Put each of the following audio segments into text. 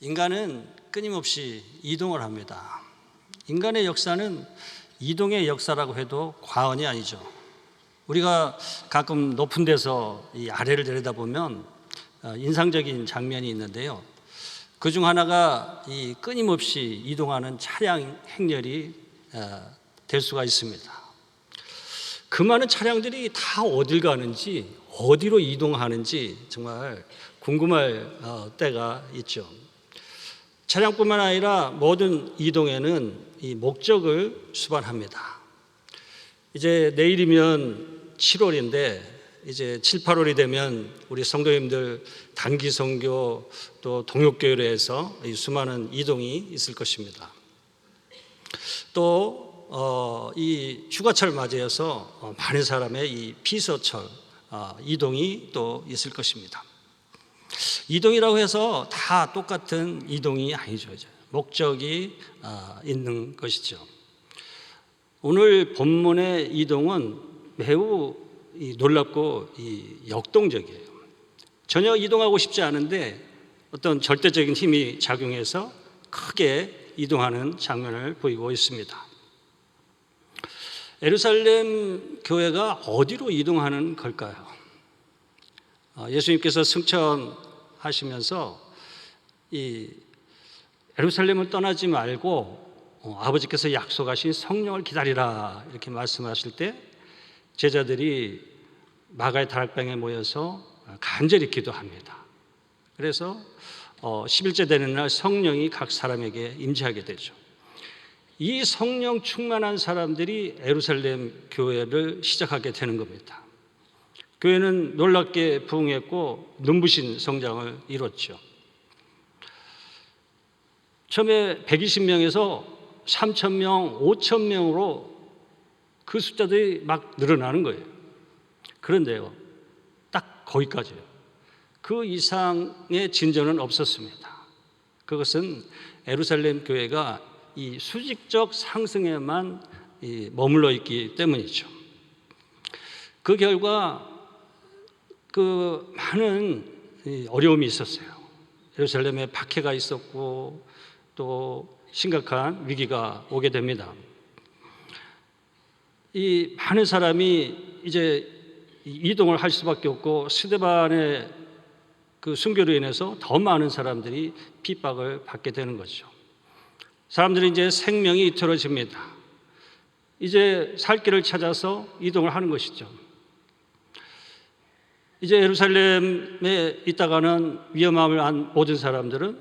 인간은 끊임없이 이동을 합니다. 인간의 역사는 이동의 역사라고 해도 과언이 아니죠. 우리가 가끔 높은 데서 이 아래를 내려다보면 어, 인상적인 장면이 있는데요. 그 중 하나가 이 끊임없이 이동하는 차량 행렬이 어, 될 수가 있습니다. 그 많은 차량들이 다 어딜 가는지 어디로 이동하는지 정말 궁금할 어, 때가 있죠. 차량뿐만 아니라 모든 이동에는 이 목적을 수반합니다. 이제 내일이면 7월인데 이제 7, 8월이 되면 우리 성도님들 단기 선교 또이 수많은 이동이 있을 것입니다. 또 어, 이 휴가철 맞이해서 어, 많은 사람의 이 피서철 어, 이동이 또 있을 것입니다. 이동이라고 해서 다 똑같은 이동이 아니죠. 목적이 아, 있는 것이죠. 오늘 본문의 이동은 매우 이 놀랍고 이 역동적이에요. 전혀 이동하고 싶지 않은데 어떤 절대적인 힘이 작용해서 크게 이동하는 장면을 보이고 있습니다. 에루살렘 교회가 어디로 이동하는 걸까요? 어, 예수님께서 승천하시면서 이 예루살렘을 떠나지 말고 어, 아버지께서 약속하신 성령을 기다리라 이렇게 말씀하실 때 제자들이 마가의 다락방에 모여서 간절히 기도합니다. 그래서 어, 10일째 되는 날 성령이 각 사람에게 임재하게 되죠. 이 성령 충만한 사람들이 에루살렘 교회를 시작하게 되는 겁니다. 교회는 놀랍게 부흥했고 눈부신 성장을 이뤘죠. 처음에 120명에서 3,000명, 5,000명으로 그 숫자들이 막 늘어나는 거예요. 그런데요, 딱 거기까지예요. 그 이상의 진전은 없었습니다. 그것은 에루살렘 교회가 이 수직적 상승에만 머물러 있기 때문이죠. 그 결과 그 많은 어려움이 있었어요. 예루살렘에 박해가 있었고 또 심각한 위기가 오게 됩니다. 이 많은 사람이 이제 이동을 할 수밖에 없고 스데반의 그 순교로 인해서 더 많은 사람들이 핍박을 받게 되는 거죠. 사람들이 이제 생명이 이틀어집니다. 이제 살 길을 찾아서 이동을 하는 것이죠. 이제 예루살렘에 있다가는 위험함을 안 모든 사람들은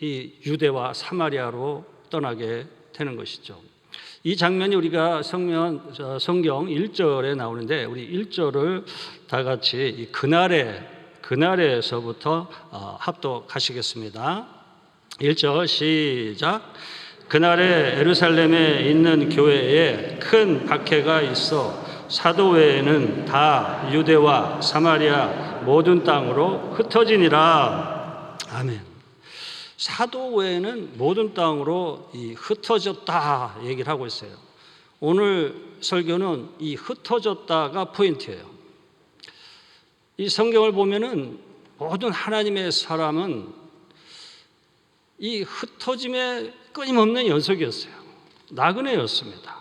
이 유대와 사마리아로 떠나게 되는 것이죠. 이 장면이 우리가 성면, 성경 1절에 나오는데 우리 1절을 다 같이 그날에 그날에서부터 어, 합독하시겠습니다. 1절 시작. 그날에 에루살렘에 있는 교회에 큰 박해가 있어 사도 외에는 다 유대와 사마리아 모든 땅으로 흩어지니라. 아멘. 사도 외에는 모든 땅으로 이 흩어졌다 얘기를 하고 있어요. 오늘 설교는 이 흩어졌다가 포인트예요. 이 성경을 보면은 모든 하나님의 사람은 이 흩어짐의 끊임없는 연속이었어요. 나그네였습니다.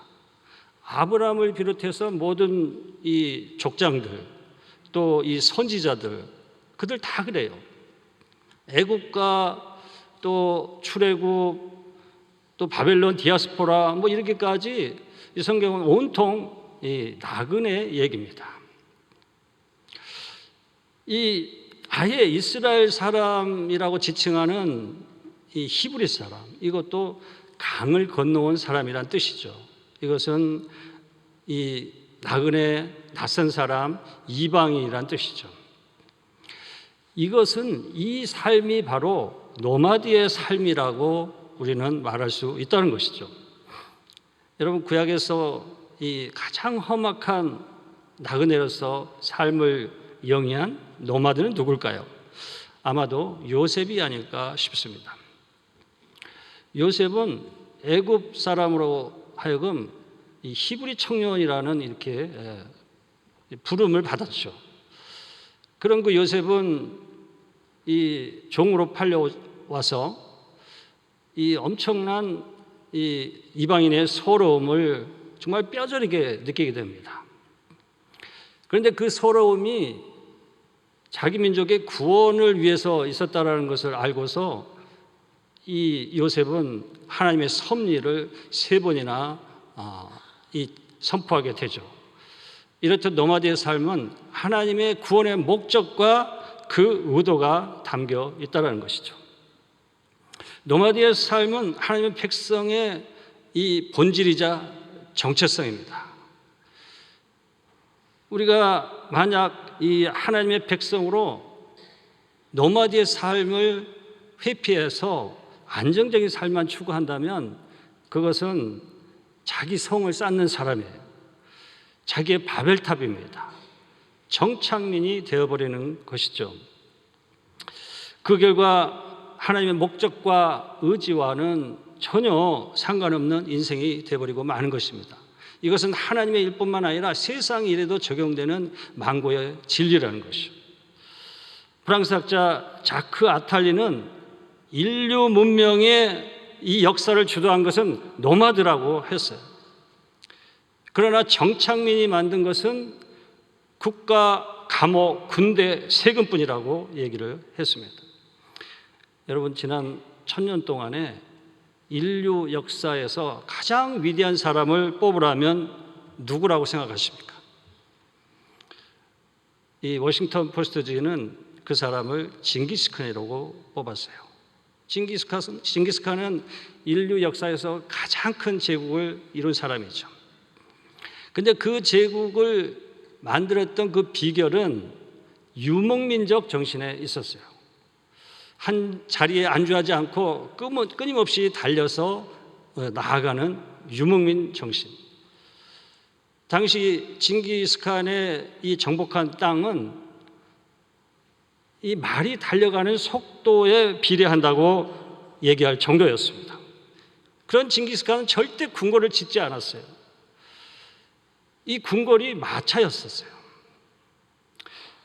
아브라함을 비롯해서 모든 이 족장들 또 이 선지자들 그들 다 그래요. 애국과 또 출애굽 또 바벨론 디아스포라 뭐 이렇게까지 이 성경은 온통 이 나그네 얘기입니다. 이 아예 이스라엘 사람이라고 지칭하는 이 히브리 사람 이것도 강을 건너온 사람이란 뜻이죠. 이것은 이 나그네 낯선 사람 이방인이란 뜻이죠. 이것은 이 삶이 바로 노마디의 삶이라고 우리는 말할 수 있다는 것이죠. 여러분 구약에서 이 가장 험악한 나그네로서 삶을 영위한 노마드는 누굴까요? 아마도 요셉이 아닐까 싶습니다. 요셉은 애굽 사람으로 하여금 이 히브리 청년이라는 이렇게 예, 부름을 받았죠. 그런 그 요셉은 이 종으로 팔려와서 이 엄청난 이 이방인의 서러움을 정말 뼈저리게 느끼게 됩니다. 그런데 그 서러움이 자기 민족의 구원을 위해서 있었다라는 것을 알고서 이 요셉은 하나님의 섭리를 세 번이나 아, 이 선포하게 되죠. 이렇듯 노마드의 삶은 하나님의 구원의 목적과 그 의도가 담겨 있다는 것이죠. 노마드의 삶은 하나님의 백성의 이 본질이자 정체성입니다. 우리가 만약 이 하나님의 백성으로 노마드의 삶을 회피해서 안정적인 삶만 추구한다면 그것은 자기 성을 쌓는 사람이에요. 자기의 바벨탑입니다. 정착민이 되어버리는 것이죠. 그 결과 하나님의 목적과 의지와는 전혀 상관없는 인생이 되어버리고 마는 것입니다. 이것은 하나님의 일뿐만 아니라 세상 일에도 적용되는 망고의 진리라는 것이죠. 프랑스 학자 자크 아탈리는 인류 문명의 이 역사를 주도한 것은 노마드라고 했어요. 그러나 정착민이 만든 것은 국가, 감옥, 군대, 세금뿐이라고 얘기를 했습니다. 여러분 지난 천년 동안에 인류 역사에서 가장 위대한 사람을 뽑으라면 누구라고 생각하십니까? 이 워싱턴 포스트지는 그 사람을 징기스칸이라고 뽑았어요. 징기스칸은, 징기스칸은 인류 역사에서 가장 큰 제국을 이룬 사람이죠. 근데 그 제국을 만들었던 그 비결은 유목민적 정신에 있었어요. 한 자리에 안주하지 않고 끊임없이 달려서 나아가는 유목민 정신. 당시 징기스칸의 이 정복한 땅은 이 말이 달려가는 속도에 비례한다고 얘기할 정도였습니다. 그런 징기스칸은 절대 궁궐을 짓지 않았어요. 이 궁궐이 마차였었어요.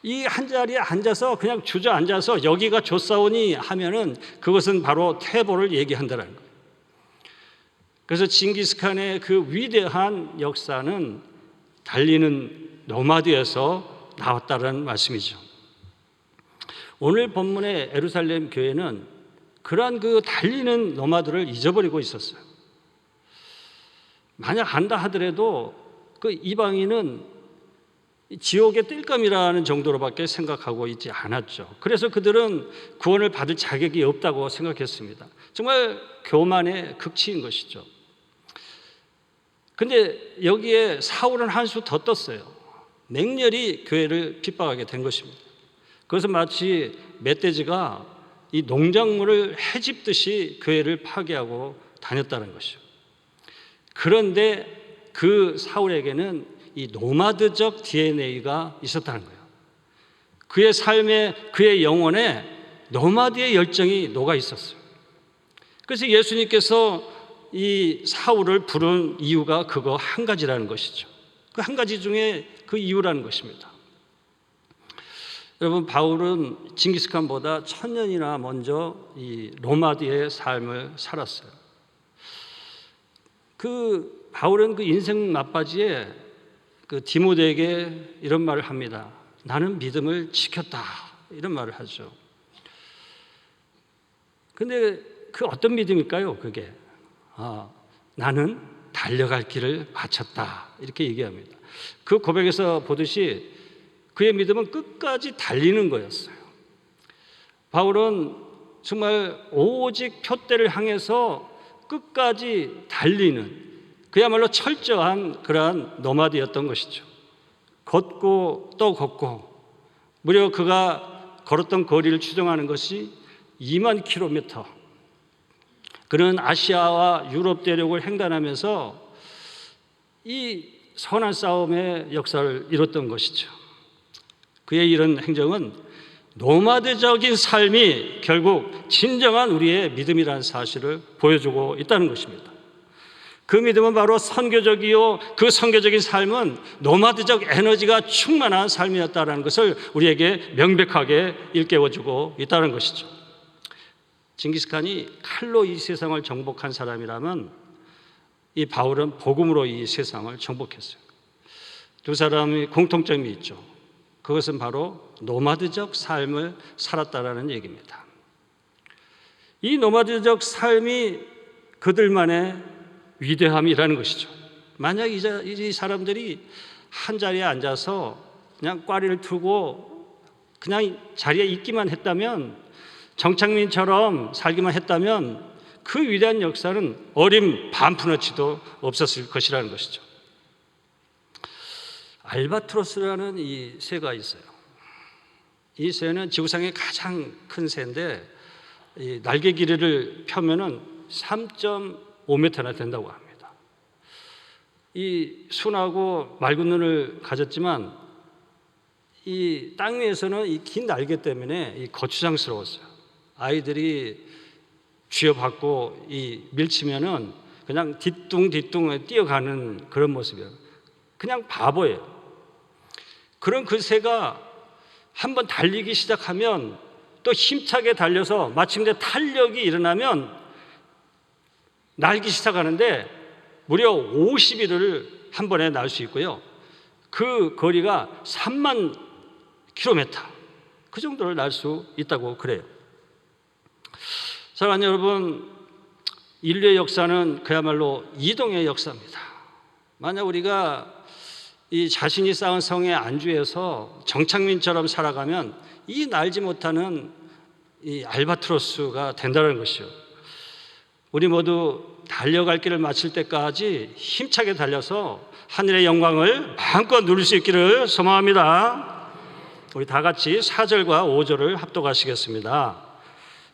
이 한 자리에 앉아서 그냥 주저앉아서 여기가 조사오니 하면은 그것은 바로 태보를 얘기한다는 거예요. 그래서 징기스칸의 그 위대한 역사는 달리는 노마드에서 나왔다는 말씀이죠. 오늘 본문의 에루살렘 교회는 그러한 그 달리는 노마드를 잊어버리고 있었어요. 만약 안다 하더라도 그 이방인은 지옥의 뜰감이라는 정도로밖에 생각하고 있지 않았죠. 그래서 그들은 구원을 받을 자격이 없다고 생각했습니다. 정말 교만의 극치인 것이죠. 근데 여기에 사울은 한 수 더 떴어요. 맹렬히 교회를 핍박하게 된 것입니다. 그것은 마치 멧돼지가 이 농작물을 해집듯이 교회를 파괴하고 다녔다는 것이죠. 그런데 그 사울에게는 이 노마드적 DNA가 있었다는 거예요. 그의 삶에 그의 영혼에 노마드의 열정이 녹아 있었어요. 그래서 예수님께서 이 사울을 부른 이유가 그거 한 가지라는 것이죠. 그 한 가지 중에 그 이유라는 것입니다. 여러분 바울은 징기스칸보다 천 년이나 먼저 이 노마드의 삶을 살았어요. 그 바울은 그 인생 막바지에 그 디모데에게 이런 말을 합니다. 나는 믿음을 지켰다. 이런 말을 하죠. 근데 그 어떤 믿음일까요? 그게 아, 나는 달려갈 길을 마쳤다. 이렇게 얘기합니다. 그 고백에서 보듯이 그의 믿음은 끝까지 달리는 거였어요. 바울은 정말 오직 표대를 향해서 끝까지 달리는 그야말로 철저한 그러한 노마드였던 것이죠. 걷고 또 걷고 무려 그가 걸었던 거리를 추정하는 것이 2만 킬로미터. 그는 아시아와 유럽 대륙을 횡단하면서 이 선한 싸움의 역사를 이뤘던 것이죠. 그의 이런 행정은 노마드적인 삶이 결국 진정한 우리의 믿음이라는 사실을 보여주고 있다는 것입니다. 그 믿음은 바로 선교적이요 그 선교적인 삶은 노마드적 에너지가 충만한 삶이었다라는 것을 우리에게 명백하게 일깨워주고 있다는 것이죠. 징기스칸이 칼로 이 세상을 정복한 사람이라면 이 바울은 복음으로 이 세상을 정복했어요. 두 사람이 공통점이 있죠. 그것은 바로 노마드적 삶을 살았다라는 얘기입니다. 이 노마드적 삶이 그들만의 위대함이라는 것이죠. 만약 이, 사람들이 한 자리에 앉아서 그냥 꽈리를 틀고 그냥 자리에 있기만 했다면 정창민처럼 살기만 했다면 그 위대한 역사는 어림 반푼어치도 없었을 것이라는 것이죠. 알바트로스라는 이 새가 있어요. 이 새는 지구상의 가장 큰 새인데 이 날개 길이를 펴면은 3.5m나 된다고 합니다. 이 순하고 맑은 눈을 가졌지만 이 땅 위에서는 이 긴 날개 때문에 이 거추장스러웠어요. 아이들이 쥐어받고 이 밀치면은 그냥 뒤뚱뒤뚱 뛰어가는 그런 모습이에요. 그냥 바보예요. 그런 그 새가 한번 달리기 시작하면 또 힘차게 달려서 마침내 탄력이 일어나면 날기 시작하는데 무려 50일을 한 번에 날 수 있고요. 그 거리가 3만 킬로미터 그 정도를 날 수 있다고 그래요. 사랑하는 여러분, 인류의 역사는 그야말로 이동의 역사입니다. 만약 우리가 이 자신이 쌓은 성의 안주에서 정창민처럼 살아가면 이 날지 못하는 이 알바트로스가 된다는 것이요. 우리 모두 달려갈 길을 마칠 때까지 힘차게 달려서 하늘의 영광을 마음껏 누릴 수 있기를 소망합니다. 우리 다 같이 4절과 5절을 합독하시겠습니다.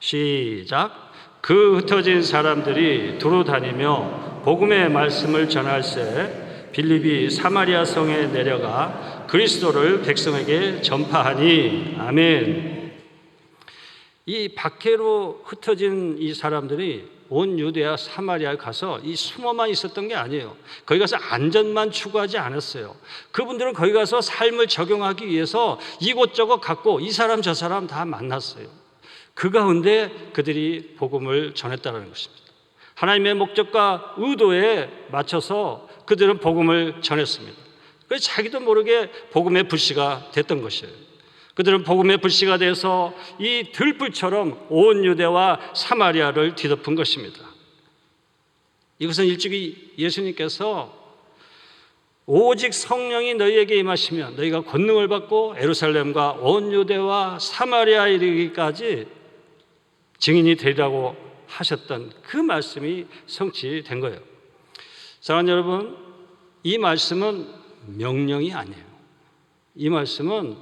시작. 그 흩어진 사람들이 두루 다니며 복음의 말씀을 전할세 빌립이 사마리아 성에 내려가 그리스도를 백성에게 전파하니 아멘. 이 박해로 흩어진 이 사람들이 온 유대와 사마리아에 가서 이 숨어만 있었던 게 아니에요. 거기 가서 안전만 추구하지 않았어요. 그분들은 거기 가서 삶을 적용하기 위해서 이곳저곳 갔고 이 사람 저 사람 다 만났어요. 그 가운데 그들이 복음을 전했다는 것입니다. 하나님의 목적과 의도에 맞춰서 그들은 복음을 전했습니다. 그래서 자기도 모르게 복음의 불씨가 됐던 것이에요. 그들은 복음의 불씨가 돼서 이 들불처럼 온 유대와 사마리아를 뒤덮은 것입니다. 이것은 일찍이 예수님께서 오직 성령이 너희에게 임하시면 너희가 권능을 받고 에루살렘과 온 유대와 사마리아에 이르기까지 증인이 되리라고 하셨던 그 말씀이 성취된 거예요. 사랑하는 여러분, 이 말씀은 명령이 아니에요. 이 말씀은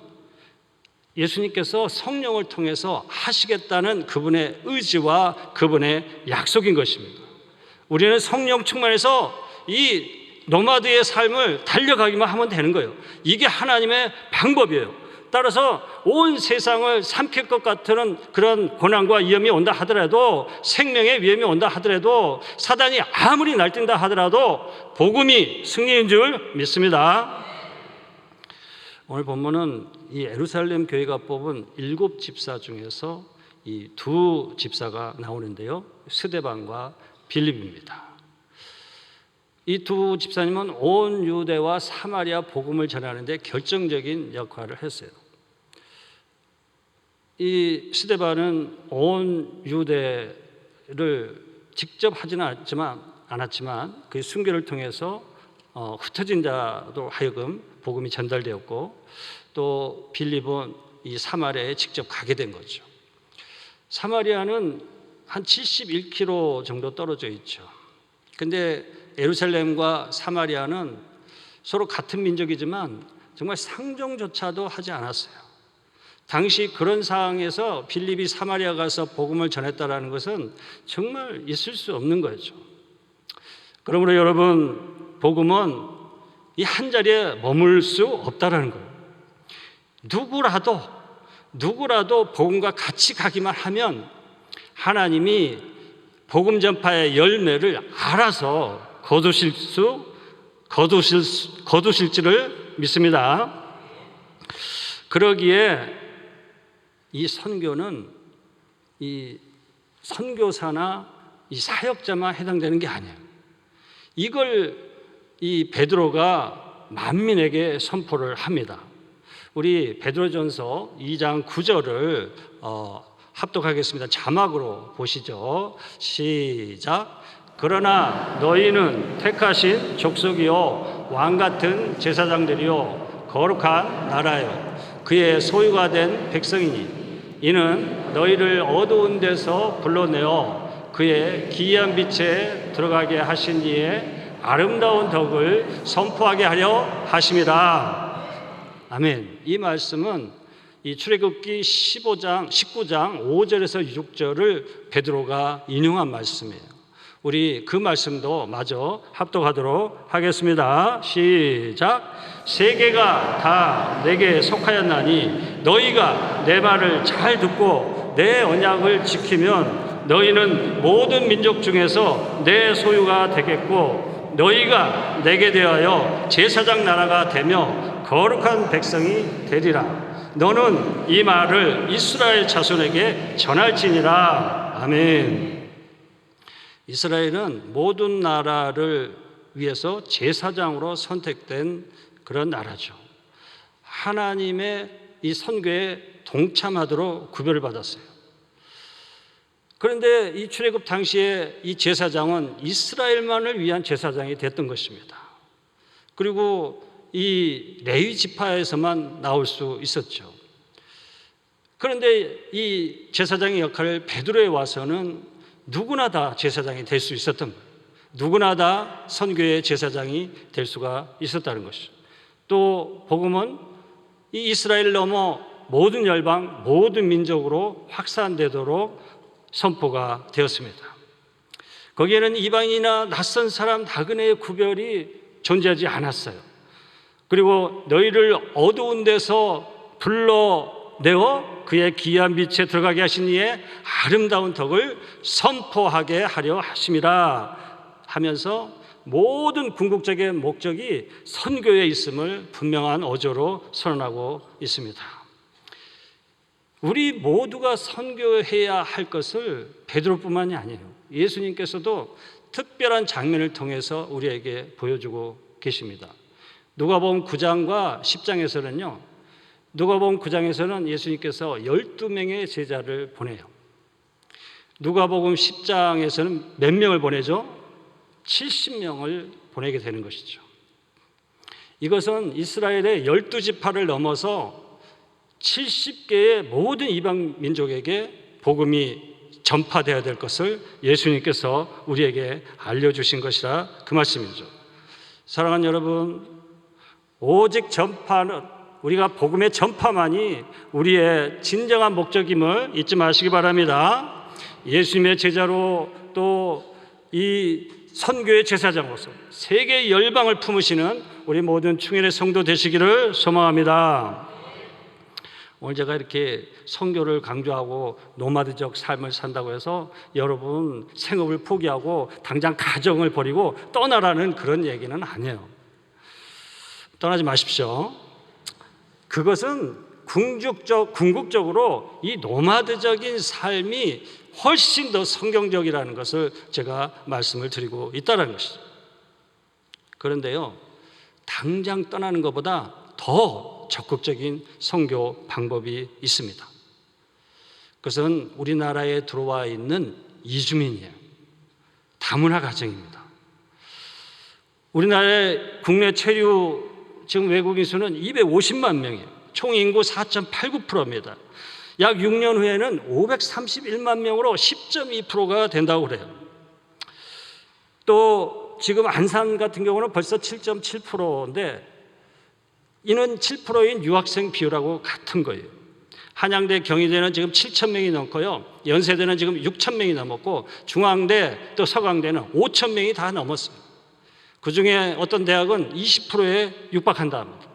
예수님께서 성령을 통해서 하시겠다는 그분의 의지와 그분의 약속인 것입니다. 우리는 성령 충만해서 이 노마드의 삶을 달려가기만 하면 되는 거예요. 이게 하나님의 방법이에요. 따라서 온 세상을 삼킬 것 같은 그런 고난과 위험이 온다 하더라도 생명의 위험이 온다 하더라도 사단이 아무리 날뛴다 하더라도 복음이 승리인 줄 믿습니다. 오늘 본문은 이 에루살렘 교회가 뽑은 일곱 집사 중에서 이 두 집사가 나오는데요. 스데반과 빌립입니다. 이 두 집사님은 온 유대와 사마리아 복음을 전하는데 결정적인 역할을 했어요. 이 스데반은 온 유대를 직접 하지는 않았지만, 않았지만 그 순교를 통해서 어, 흩어진 자도 하여금 복음이 전달되었고 또 빌립은 이 사마리아에 직접 가게 된 거죠. 사마리아는 한 71km 정도 떨어져 있죠. 근데 예루살렘과 사마리아는 서로 같은 민족이지만 정말 상종조차도 하지 않았어요. 당시 그런 상황에서 빌립이 사마리아 가서 복음을 전했다라는 것은 정말 있을 수 없는 거죠. 그러므로 여러분 복음은 이 한 자리에 머물 수 없다라는 거예요. 누구라도 누구라도 복음과 같이 가기만 하면 하나님이 복음 전파의 열매를 알아서 거두실 수 거두실 수- 거두실지를 믿습니다. 그러기에 이 선교는 이 선교사나 이 사역자만 해당되는 게 아니에요. 이걸 이 베드로가 만민에게 선포를 합니다. 우리 베드로전서 2장 9절을 어, 합독하겠습니다. 자막으로 보시죠. 시작. 그러나 너희는 택하신 족속이요 왕 같은 제사장들이요 거룩한 나라요 그의 소유가 된 백성이니 이는 너희를 어두운 데서 불러내어 그의 기이한 빛에 들어가게 하신 이의 아름다운 덕을 선포하게 하려 하심이라. 아멘. 이 말씀은 이 출애굽기 15장 19장 5절에서 6절을 베드로가 인용한 말씀이에요. 우리 그 말씀도 마저 합독하도록 하겠습니다. 시작. 세계가 다 내게 속하였나니 너희가 내 말을 잘 듣고 내 언약을 지키면 너희는 모든 민족 중에서 내 소유가 되겠고 너희가 내게 대하여 제사장 나라가 되며 거룩한 백성이 되리라. 너는 이 말을 이스라엘 자손에게 전할지니라. 아멘. 이스라엘은 모든 나라를 위해서 제사장으로 선택된 그런 나라죠. 하나님의 이 선교에 동참하도록 구별을 받았어요. 그런데 이 출애굽 당시에 이 제사장은 이스라엘만을 위한 제사장이 됐던 것입니다. 그리고 이 레위 지파에서만 나올 수 있었죠. 그런데 이 제사장의 역할을 베드로에 와서는 누구나 다 제사장이 될 수 있었던 거예요. 누구나 다 선교의 제사장이 될 수가 있었다는 것이죠. 또 복음은 이 이스라엘 넘어 모든 열방, 모든 민족으로 확산되도록 선포가 되었습니다. 거기에는 이방인이나 낯선 사람 나그네의 구별이 존재하지 않았어요. 그리고 너희를 어두운 데서 불러내어 그의 귀한 빛에 들어가게 하신 이의 아름다운 덕을 선포하게 하려 하심이라 하면서 모든 궁극적인 목적이 선교에 있음을 분명한 어조로 선언하고 있습니다. 우리 모두가 선교해야 할 것을 베드로뿐만이 아니에요. 예수님께서도 특별한 장면을 통해서 우리에게 보여주고 계십니다. 누가복음 9장과 10장에서는요. 누가복음 9장에서는 예수님께서 12명의 제자를 보내요. 누가복음 10장에서는 몇 명을 보내죠? 70명을 보내게 되는 것이죠. 이것은 이스라엘의 12지파를 넘어서 70개의 모든 이방 민족에게 복음이 전파되어야 될 것을 예수님께서 우리에게 알려주신 것이라 그 말씀이죠. 사랑하는 여러분, 오직 전파는 우리가 복음의 전파만이 우리의 진정한 목적임을 잊지 마시기 바랍니다. 예수님의 제자로 또 이 선교의 제사장으로서 세계 열방을 품으시는 우리 모든 충현의 성도 되시기를 소망합니다. 오늘 제가 이렇게 선교를 강조하고 노마드적 삶을 산다고 해서 여러분 생업을 포기하고 당장 가정을 버리고 떠나라는 그런 얘기는 아니에요. 떠나지 마십시오. 그것은 궁극적, 궁극적으로 이 노마드적인 삶이 훨씬 더 성경적이라는 것을 제가 말씀을 드리고 있다는 것이죠. 그런데요, 당장 떠나는 것보다 더 적극적인 선교 방법이 있습니다. 그것은 우리나라에 들어와 있는 이주민이에요. 다문화 가정입니다. 우리나라의 국내 체류 지금 외국인 수는 250만 명이에요. 총 인구 4.89%입니다. 약 6년 후에는 531만 명으로 10.2%가 된다고 그래요. 또 지금 안산 같은 경우는 벌써 7.7%인데 이는 7%인 유학생 비율하고 같은 거예요. 한양대, 경희대는 지금 7천 명이 넘고요. 연세대는 지금 6천 명이 넘었고 중앙대 또 서강대는 5천 명이 다 넘었어요. 그 중에 어떤 대학은 20%에 육박한다 합니다.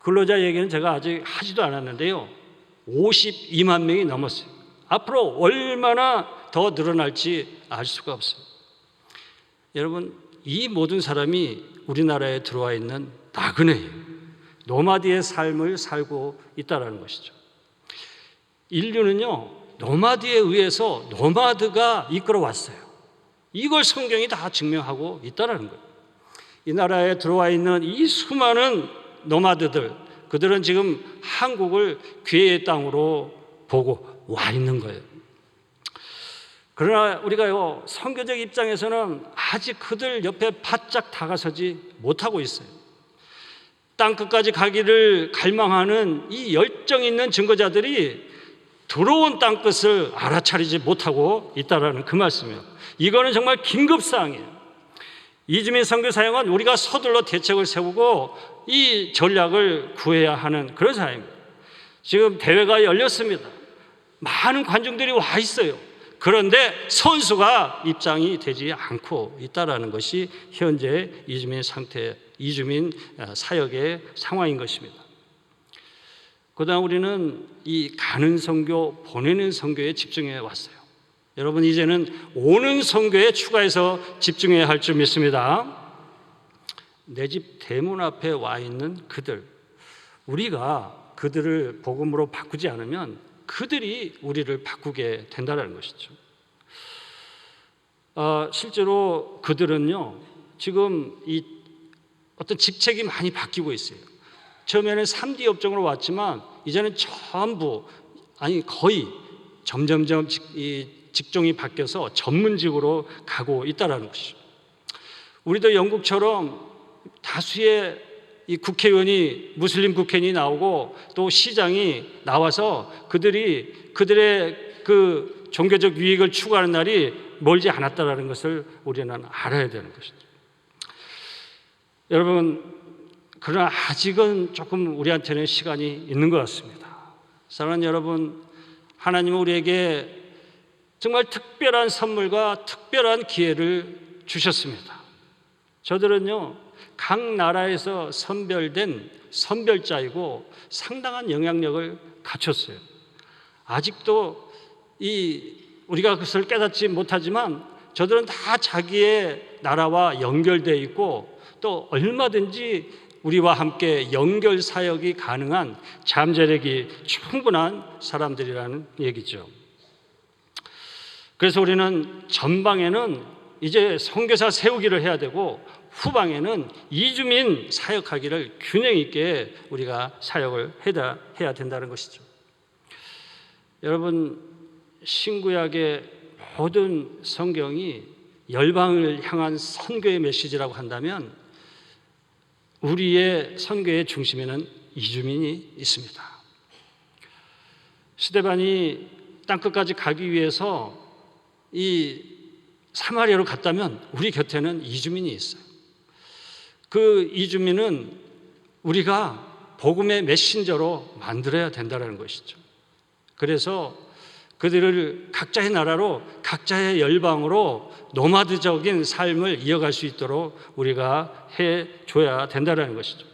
근로자 얘기는 제가 아직 하지도 않았는데요. 52만 명이 넘었어요. 앞으로 얼마나 더 늘어날지 알 수가 없어요. 여러분 이 모든 사람이 우리나라에 들어와 있는 나그네예요. 노마디의 삶을 살고 있다라는 것이죠. 인류는요 노마디에 의해서 노마드가 이끌어 왔어요. 이걸 성경이 다 증명하고 있다라는 거예요. 이 나라에 들어와 있는 이 수많은 노마드들, 그들은 지금 한국을 괴의 땅으로 보고 와 있는 거예요. 그러나 우리가요, 선교적 입장에서는 아직 그들 옆에 바짝 다가서지 못하고 있어요. 땅 끝까지 가기를 갈망하는 이 열정 있는 증거자들이 들어온 땅 끝을 알아차리지 못하고 있다라는 그 말씀이에요. 이거는 정말 긴급 사항이에요. 이주민 선교 사역은 우리가 서둘러 대책을 세우고 이 전략을 구해야 하는 그런 사람입니다. 지금 대회가 열렸습니다. 많은 관중들이 와 있어요. 그런데 선수가 입장이 되지 않고 있다라는 것이 현재 이주민 상태, 이주민 사역의 상황인 것입니다. 그다음 우리는 이 가는 선교, 보내는 선교에 집중해 왔어요. 여러분 이제는 오는 선교에 추가해서 집중해야 할 줄 믿습니다. 내 집 대문 앞에 와 있는 그들, 우리가 그들을 복음으로 바꾸지 않으면 그들이 우리를 바꾸게 된다는 것이죠. 어, 실제로 그들은요 지금 이 어떤 직책이 많이 바뀌고 있어요. 처음에는 3D 업종으로 왔지만 이제는 전부 아니 거의 점점점 직, 이 직종이 바뀌어서 전문직으로 가고 있다라는 것이죠. 우리도 영국처럼 다수의 이 국회의원이 무슬림 국회의원이 나오고 또 시장이 나와서 그들이 그들의 그 종교적 유익을 추구하는 날이 멀지 않았다라는 것을 우리는 알아야 되는 것이죠. 여러분 그러나 아직은 조금 우리한테는 시간이 있는 것 같습니다. 사랑하는 여러분, 하나님은 우리에게 정말 특별한 선물과 특별한 기회를 주셨습니다. 저들은요, 각 나라에서 선별된 선별자이고 상당한 영향력을 갖췄어요. 아직도 이 우리가 그것을 깨닫지 못하지만 저들은 다 자기의 나라와 연결되어 있고 또 얼마든지 우리와 함께 연결 사역이 가능한 잠재력이 충분한 사람들이라는 얘기죠. 그래서 우리는 전방에는 이제 선교사 세우기를 해야 되고 후방에는 이주민 사역하기를 균형 있게 우리가 사역을 해야, 된다는 것이죠. 여러분 신구약의 모든 성경이 열방을 향한 선교의 메시지라고 한다면 우리의 선교의 중심에는 이주민이 있습니다. 스데반이 땅끝까지 가기 위해서 이 사마리아로 갔다면 우리 곁에는 이주민이 있어요. 그 이주민은 우리가 복음의 메신저로 만들어야 된다는 것이죠. 그래서 그들을 각자의 나라로 각자의 열방으로 노마드적인 삶을 이어갈 수 있도록 우리가 해 줘야 된다는 것이죠.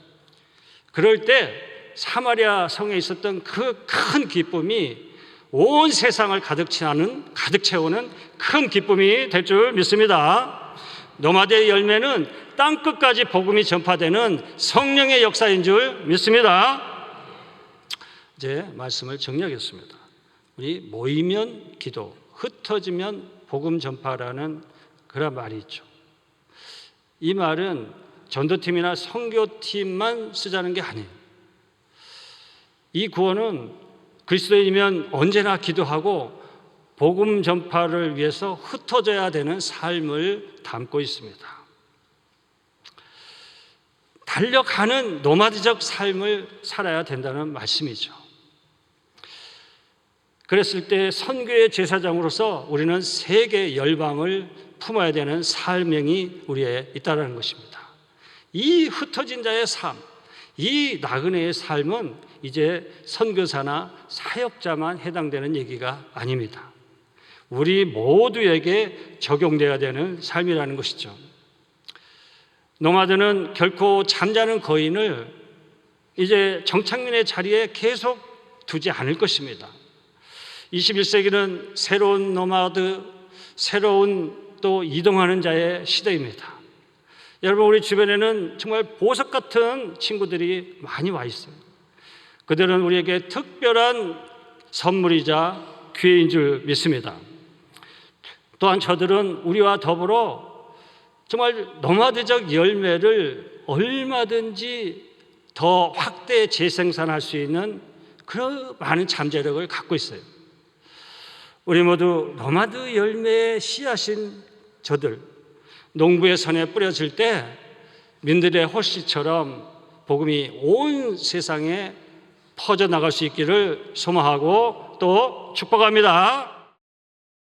그럴 때 사마리아 성에 있었던 그 큰 기쁨이 온 세상을 가득 채우는 가득 채우는 큰 기쁨이 될 줄 믿습니다. 노마드의 열매는 땅 끝까지 복음이 전파되는 성령의 역사인 줄 믿습니다. 이제 말씀을 정리하겠습니다. 우리 모이면 기도, 흩어지면 복음 전파라는 그런 말이 있죠. 이 말은 전도팀이나 선교팀만 쓰자는 게 아니에요. 이 구원은 그리스도인이면 언제나 기도하고 복음 전파를 위해서 흩어져야 되는 삶을 담고 있습니다. 달려가는 노마드적 삶을 살아야 된다는 말씀이죠. 그랬을 때 선교의 제사장으로서 우리는 세계 열방을 품어야 되는 사명이 우리에 있다는 것입니다. 이 흩어진 자의 삶, 이 나그네의 삶은 이제 선교사나 사역자만 해당되는 얘기가 아닙니다. 우리 모두에게 적용돼야 되는 삶이라는 것이죠. 노마드는 결코 잠자는 거인을 이제 정착민의 자리에 계속 두지 않을 것입니다. 21세기는 새로운 노마드, 새로운 또 이동하는 자의 시대입니다. 여러분 우리 주변에는 정말 보석 같은 친구들이 많이 와 있어요. 그들은 우리에게 특별한 선물이자 기회인 줄 믿습니다. 또한 저들은 우리와 더불어 정말 노마드적 열매를 얼마든지 더 확대 재생산할 수 있는 그런 많은 잠재력을 갖고 있어요. 우리 모두 노마드 열매의 씨앗인 저들 농부의 손에 뿌려질 때 민들의 호씨처럼 복음이 온 세상에 퍼져 나갈 수 있기를 소망하고 또 축복합니다.